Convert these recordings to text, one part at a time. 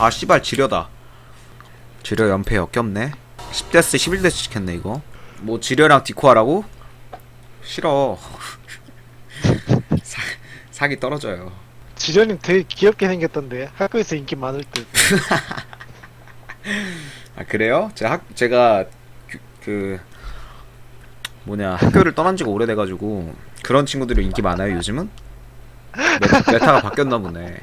아 씨발 지려다 지려 연패 역겹네 10데스 11데스 시켰네 이거 뭐 지려랑 디코하라고? 싫어 사, 사기 떨어져요 지련님 되게 귀엽게 생겼던데 학교에서 인기 많을 듯. 아 그래요? 제가 학, 제가 그, 그 뭐냐 학교를 떠난 지가 오래돼가지고 그런 친구들이 인기 많아요 요즘은? 메, 메타가 바뀌었나 보네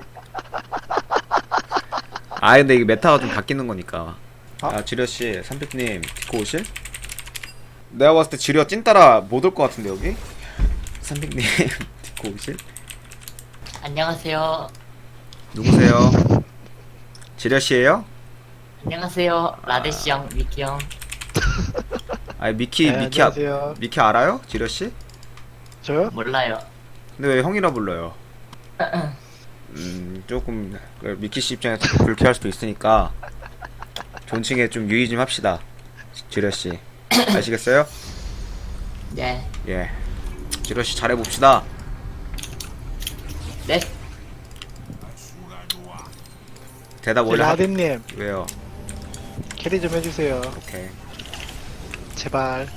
아 근데 이게 메타가 좀 바뀌는 거니까 아 지려씨 삼백님 디코 오실? 내가 봤을 때 지려 찐따라 못 올 것 같은데 여기? 삼백님 디코 오실? 안녕하세요. 누구세요? 지려씨예요? 안녕하세요. 라데시 형, 미키 형. 아니 미키 네, 미키 아, 안녕하세요. 미키 알아요? 지려씨? 저요? 몰라요. 근데 왜 형이라 불러요? 음 조금 그 미키 씨 입장에서 좀 불쾌할 수도 있으니까 존칭에 좀 유의 좀 합시다 지려 씨 아시겠어요? 네. 예 지려 씨 잘해 봅시다 네. 대답 원래 하... 라덴님 왜요? 캐리 좀 해주세요. 오케이 제발.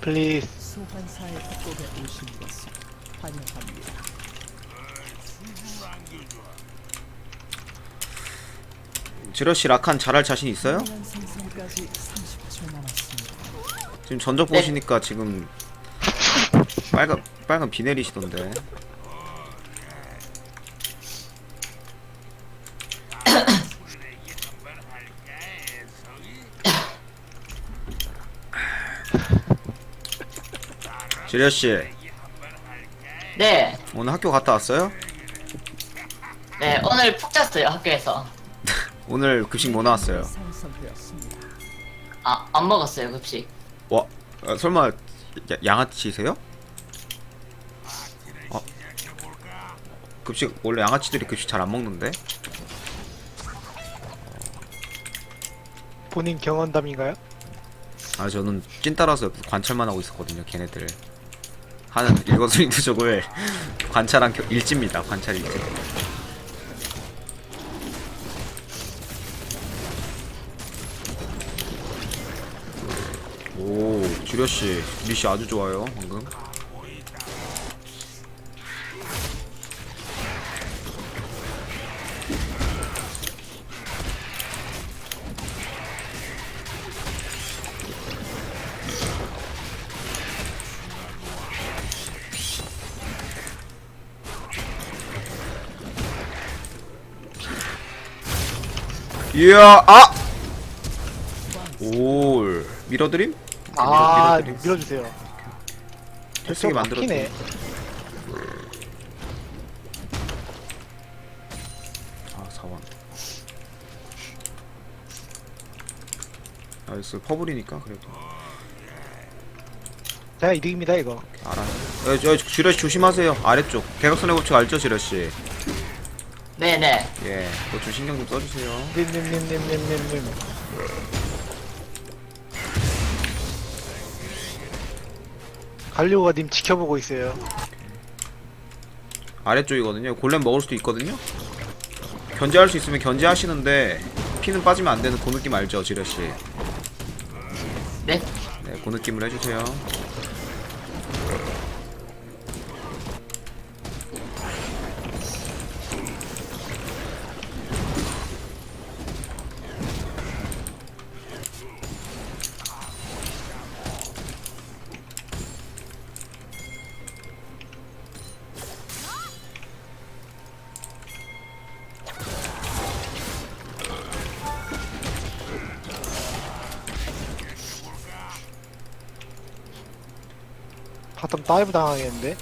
플리즈. 소환사의 협곡에 오신 것을 환영합니다. 지려 씨 라칸 잘할 자신 있어요? 미니언 생성까지 30초 남았습니다. 지금 전적 네. 보시니까 지금 빨간 빨간 비 내리시던데 지려 씨 네. 오늘 학교 갔다 왔어요? 네. 오늘 푹 잤어요, 학교에서. 오늘 급식 뭐 나왔어요? 아, 안 먹었어요, 급식. 와 아, 설마 야, 양아치세요? 어. 급식 원래 양아치들이 급식 잘 안 먹는데? 본인 경험담인가요? 아 저는 찐 따라서 관찰만 하고 있었거든요 걔네들 하는 일거수일투족을 관찰한 겨, 일지입니다 관찰 일지 오 주려씨 리씨 아주 좋아요 방금 이야 아! 올 밀어드림? 아 밀어드림? 밀어주세요. 헬스기 만들었지 막히네. 아 사원 나이스 퍼블이니까 그래도 제가 이득입니다 이거. 알아 여, 여, 지러씨 조심하세요 아래쪽 대각선의 법칙 알죠 지러씨 네네. 예 그거 좀 신경 좀 써주세요 님님님님님님 갈리오가 님 지켜보고 있어요. 아래쪽이거든요 골렘 먹을 수도 있거든요 견제할 수 있으면 견제하시는데 피는 빠지면 안 되는 그 느낌 알죠 지러씨 네. 네, 그 느낌을 해주세요. 바텀 다이브 당하겠는데?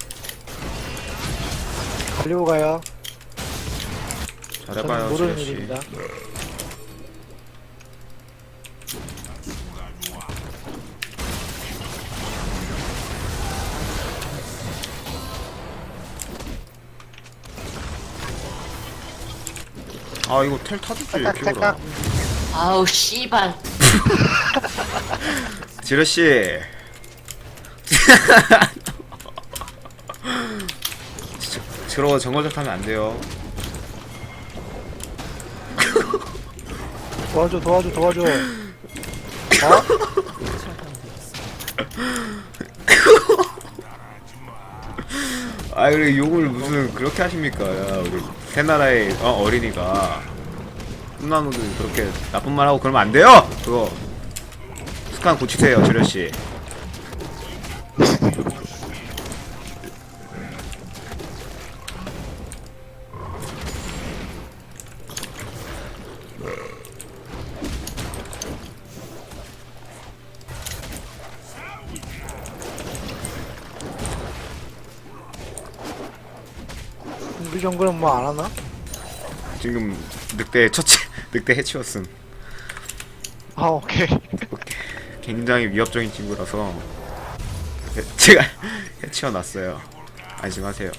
갈리오 가요. 저는 잘해봐요, 모르는. 일입니다. 아, 이거 텔 타주지, 피오라. 짝짝. 아우, 씨발. 지러씨. 저러고 정거적 하면 안 돼요. 도와줘 도와줘 도와줘. 어? 아 그래 욕을 무슨 그렇게 하십니까 야, 우리 새 나라의 어, 어린이가 꿈나무들 그렇게 나쁜 말 하고 그러면 안 돼요 그거 습관 고치세요 주려씨 정글은 뭐 안 하나? 지금 늑대 처치 늑대 해치웠음 아 오케이. 굉장히 위협적인 친구라서 해- 제가 해치워놨어요 안심하세요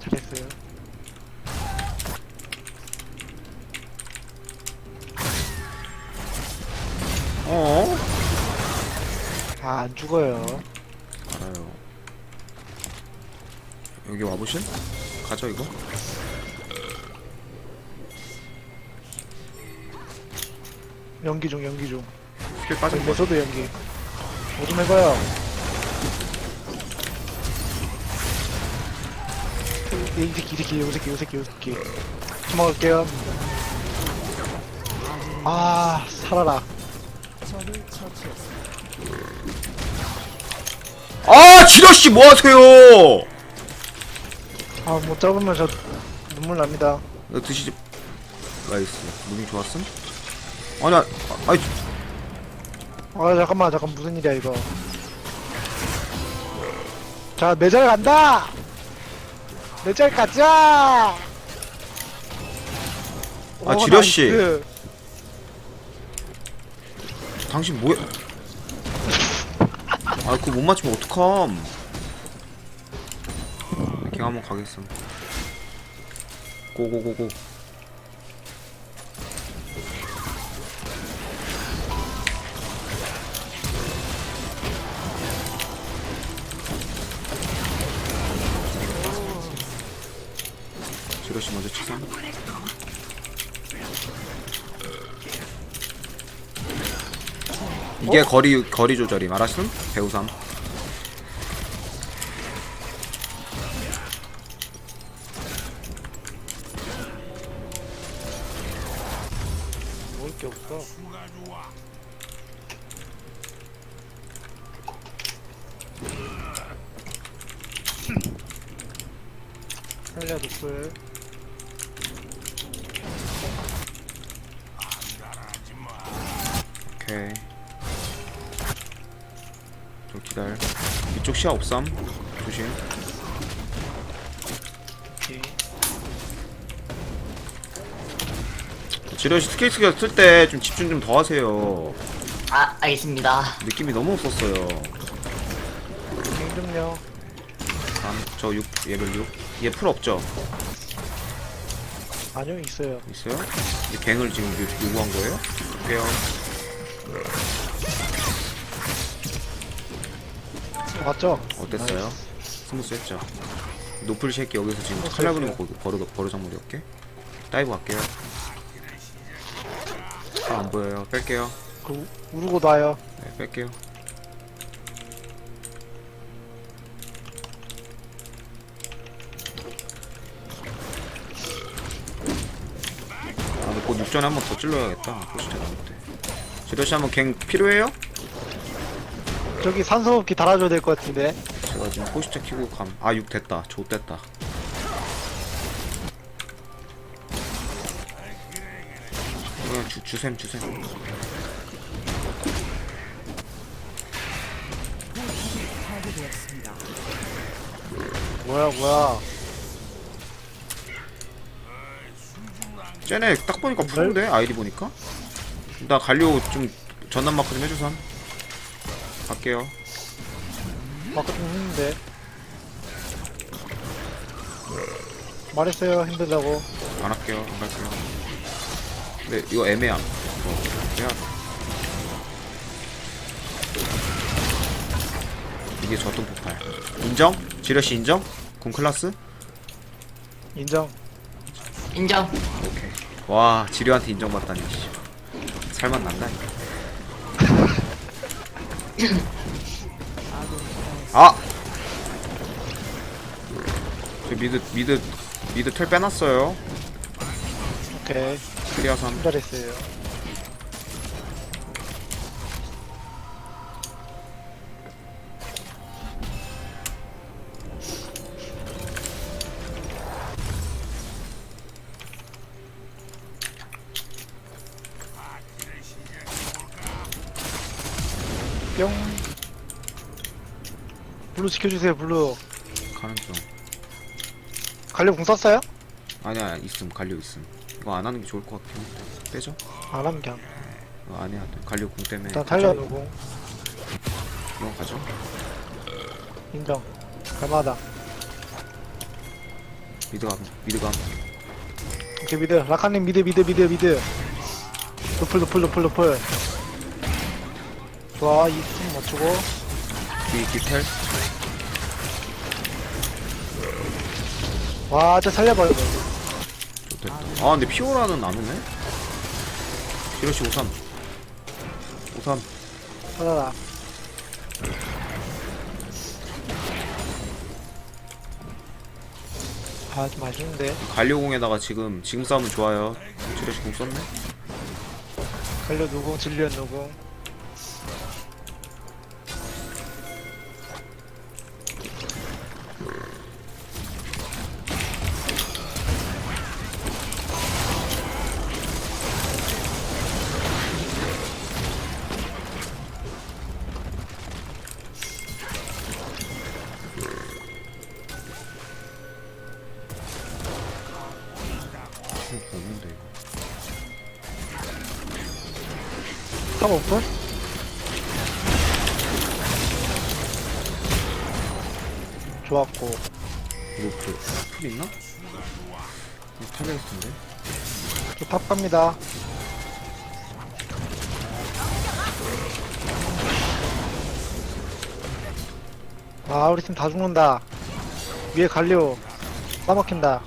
잘했어요. 어? 아 안 죽어요. 알아요 여기 와보실? 가죠 이거? 연기 중 연기 중. 스킬 빠진 거 메소드 연기. 뭐 좀 해봐요. 이 새끼 이 새끼 요 새끼 요 새끼 요 새끼. 도망갈게요. 아 살아라. 아 지러씨 뭐하세요 아 못 잡으면 저 눈물 납니다. 이거 드시지 나이스 무빙 좋았음? 아니 아, 아이 아 잠깐만 잠깐 무슨 일이야 이거. 자 매절 간다. 매절 가자. 아, 오, 지려 씨. 나이스. 당신 뭐야 아 그거 못 맞추면 어떡함 갱 한번 가겠음 고고고고. 지러시 먼저 치상 이게 거리 거리 조절이 말하시는 배우삼 독불. 오케이 좀 기다려 이쪽 시야 없삼 조심 오케이. 지려시 스킬 쓸때 좀 집중 좀 더 하세요 아 알겠습니다 느낌이 너무 없었어요 갱좀요. 다음 저 6, 레벨 6. 얘 풀 없죠? 아니요 있어요. 있어요? 이 갱을 지금 요- 요구한 거예요? 볼게요 맞죠? 어땠어요? 스무스했죠? 노플 새끼 여기서 지금 칼라브림 버르 버르장물이었게? 다이브 갈게요 아, 안 보여요 뺄게요 그 우- 우르고 나요. 네, 뺄게요. 육전에 한 번 더 찔러야겠다. 포시타 나올 때. 지도시 한번 갱 필요해요? 저기 산소호흡기 달아줘야 될 것 같은데. 제가 지금 포시타 키고 감. 아, 6 됐다. 조 됐다. 그냥 주, 주셈, 주셈. 뭐야 뭐야. 쟤네 딱 보니까 푸른데 아이디 보니까 나 갈려 좀 전남 마크 좀 해줘삼 갈게요 마크 좀 힘든데. 말했어요 힘들다고. 안 할게요 안 갈게요 근데 이거 애매함 이거 해야 돼 이게 저통 폭발 인정? 지려씨 인정? 군 클라스? 인정. 인정. 오케이. 와 지류한테 인정받다니. 씨. 살만 난다니까. 아. 저 미드 미드 미드 텔 빼놨어요. 오케이. 크리아산. 잘했어요. 블루 지켜주세요, 블루. 가는 중. 갈려 공 썼어요? 아니야 있음 갈려 있음. 이거 안 하는 게 좋을 것 같긴 한데 빼죠. 안 하면 그냥. 해야 돼. 갈려 공 때문에. 일단 달려두고. 이거 가죠. 인정. 갈만하다. 미드 가 미드 가. 오케이, 미드. 라카님 미드, 미드, 미드, 미드. 노플, 노플, 노플, 노플. 좋아, 이숨 맞추고. 뒤 뒤텔. 와, 진짜 살려버려. 좋됐다. 아 근데 피오라는 안 오네. 지로씨 우산. 우산. 하나다. 아, 좀 아쉬운데. 갈려공에다가 지금 지금 싸우면 좋아요. 지로씨 공 썼네. 갈려 누구, 진리언 누 구. 공 없는데 이거. 탑 오픈? 좋았고. 이거 그, 풀 있나? 이거 타겟일 텐데. 저 탑 갑니다. 아, 우리 팀 다 죽는다. 위에 갈려. 싸먹힌다.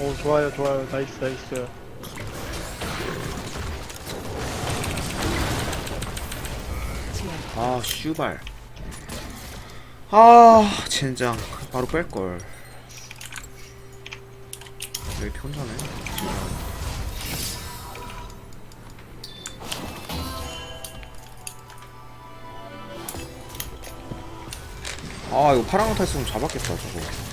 오, 좋아요, 좋아요. 나이스, 나이스. 아 슈발. 아 젠장. 바로 뺄 걸. 왜 이렇게 혼자네? 아 이거 거타 있으면 잡았겠다 저거.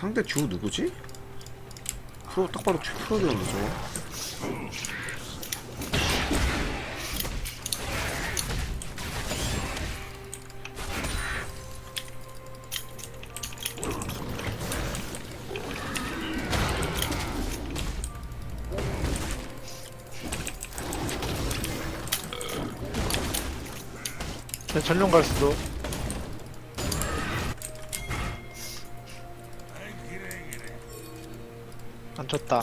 상대 주 누구지? 프로 딱 봐도 주 프로였는데 저거. 전 전용 갈 수도. 안 쳤다.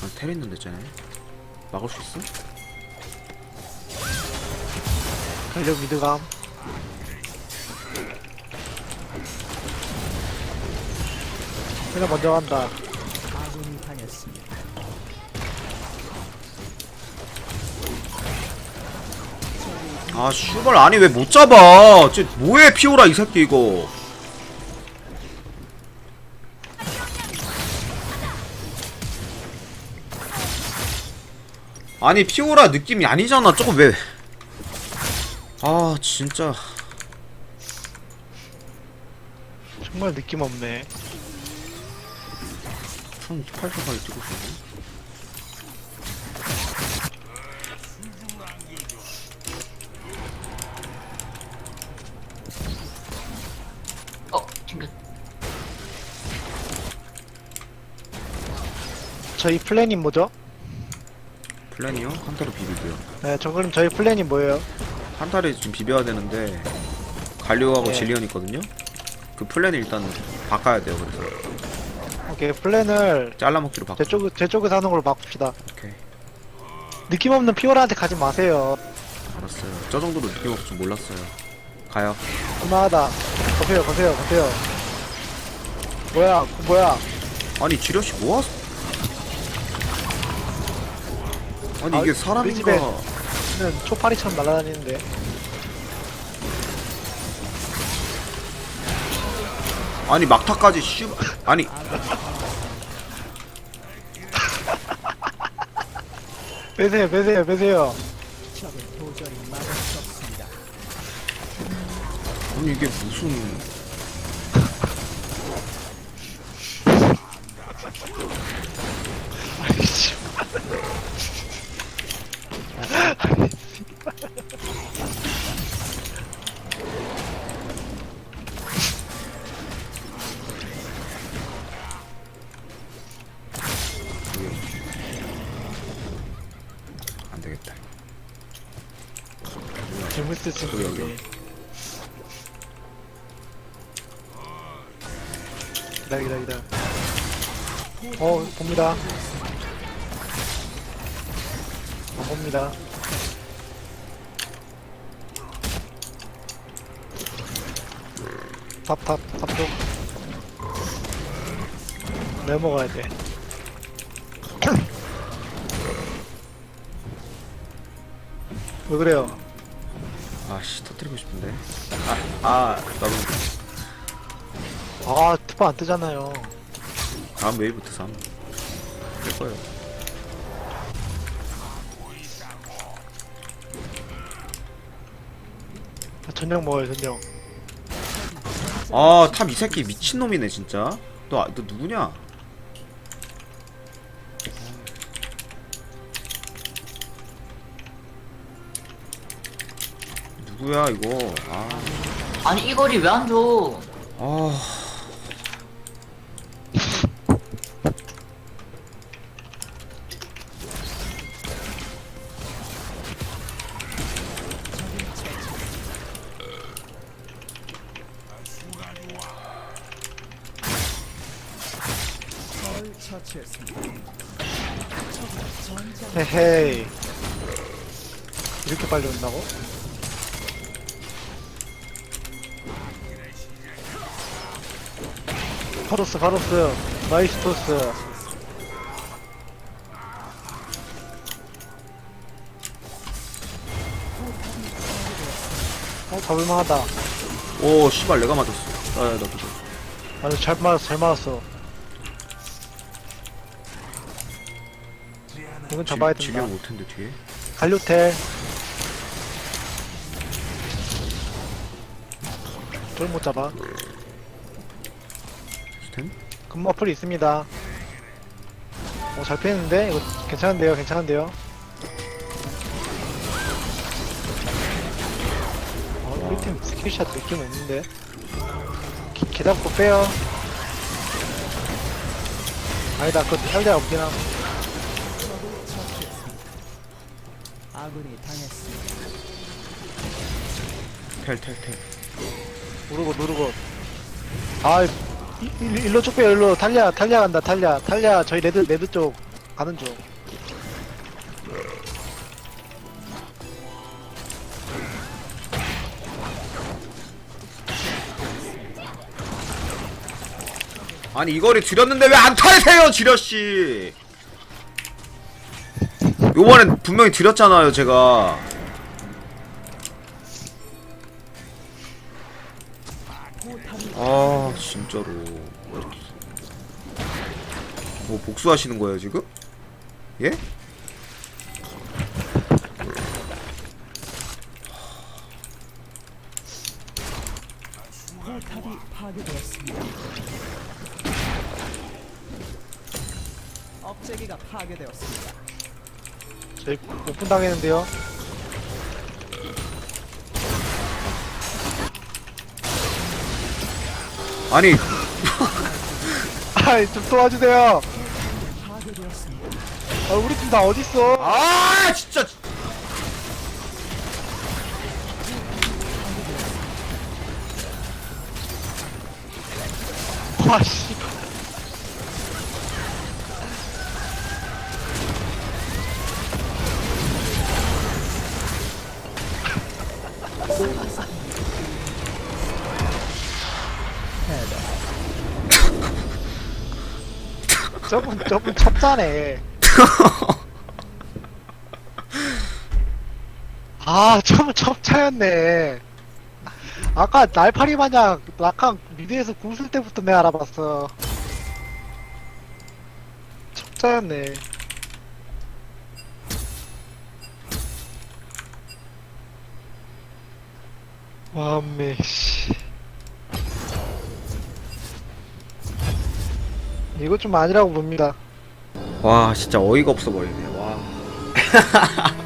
아, 텔 있는데 쟤네. 막을 수 있어? 갈려 미드감. 내가 먼저 간다. 아군이 당했습니다. 아 슈발 아니 왜 못 잡아? 쟤 뭐해 피오라 이 새끼 이거. 아니 피오라 느낌이 아니잖아. 저거 왜? 아 진짜. 정말 느낌 없네. 손 팔팔하게 뛰고 있네 어, 튕겼. 저희 플랜이 뭐죠? 플랜이요? 한타로 비비고요 네, 저 그럼 저희 플랜이 뭐예요? 한타를 지금 비벼야 되는데 갈리오하고 네. 질리언 있거든요? 그 플랜을 일단 바꿔야 돼요 그래서 오케이, 플랜을 잘라먹기로 바꿔. 제 쪽, 제 쪽에서 하는 걸로 바꿉시다. 오케이. 느낌 없는 피오라한테 가지 마세요. 알았어요. 저 정도로 느낌 없을 줄 몰랐어요. 가요. 그만하다. 거세요, 거세요, 거세요. 뭐야, 그 뭐야. 아니 지려씨 뭐 하세요? 아니 아, 이게 우리 사람인가? 집에- 는 초파리처럼 날아다니는데. 아니 막타까지 씨 아니 빼세요, 빼세요, 빼세요. 아니 이게 무슨 기다려, 기다려, 기다려. 어, 봅니다. 어, 봅니다. 탑, 탑, 탑 쪽. 내먹어야 돼. 왜 그래요? 아씨 터뜨리고 싶은데. 아, 아 나도 아, 투파 안 뜨잖아요. 다음 웨이부터 3. 될 거예요. 아, 전력 먹어요, 전력. 아, 탑 이 새끼 미친놈이네, 진짜. 너, 아- 너 누구냐? 누구야, 이거. 아, 아니 이 거리 왜 안 줘? 아. 헤헤이. 이렇게 빨리 온다고? 파로스, 파로스. 마이스 토스. 어, 잡을만하다. 오, 씨발, 내가 맞았어. 아, 나 그거. 아주 잘 맞았어, 잘 맞았어. 이건 잡아야 된다. 질량 못텐데, 뒤에. 갈료텔 돌 못 잡아 스탠? 금머플이 있습니다 어, 잘 피했는데? 이거 괜찮은데요 괜찮은데요 어, 우리 팀 스킬샷 느낌 없는데 기, 기 잡고 빼요 아니다 그거 살자 없긴 함 아군이 당했습니다. 텔, 텔, 텔. 누르고 누르고 아 이- 일- 일로 쭉 빼요 일로 탈리아 탈리아 간다 탈리아 탈리아 저희 레드 레드 쪽 가는 중 아니, 이거를 드렸는데 왜 안 타세요, 지려씨! 요번엔 분명히 드렸잖아요, 제가. 아, 진짜로. 뭐, 복수하시는 거예요, 지금? 예? 업체기가 파괴되었습니다. 저희 오픈 당했는데요 아니, 아이 좀 도와주세요. 아, 우리 팀 다 어딨어? 아 진짜 와, 씨. 저분, 저분 첩자네. 아, 저분 첩자였네. 아까 날파리 마냥 낙한 미드에서 궁쓸 때부터 내가 알아봤어. 첩자였네. 완매, 씨. 이거 좀 아니라고 봅니다. 와 진짜 어이가 없어 보이네 와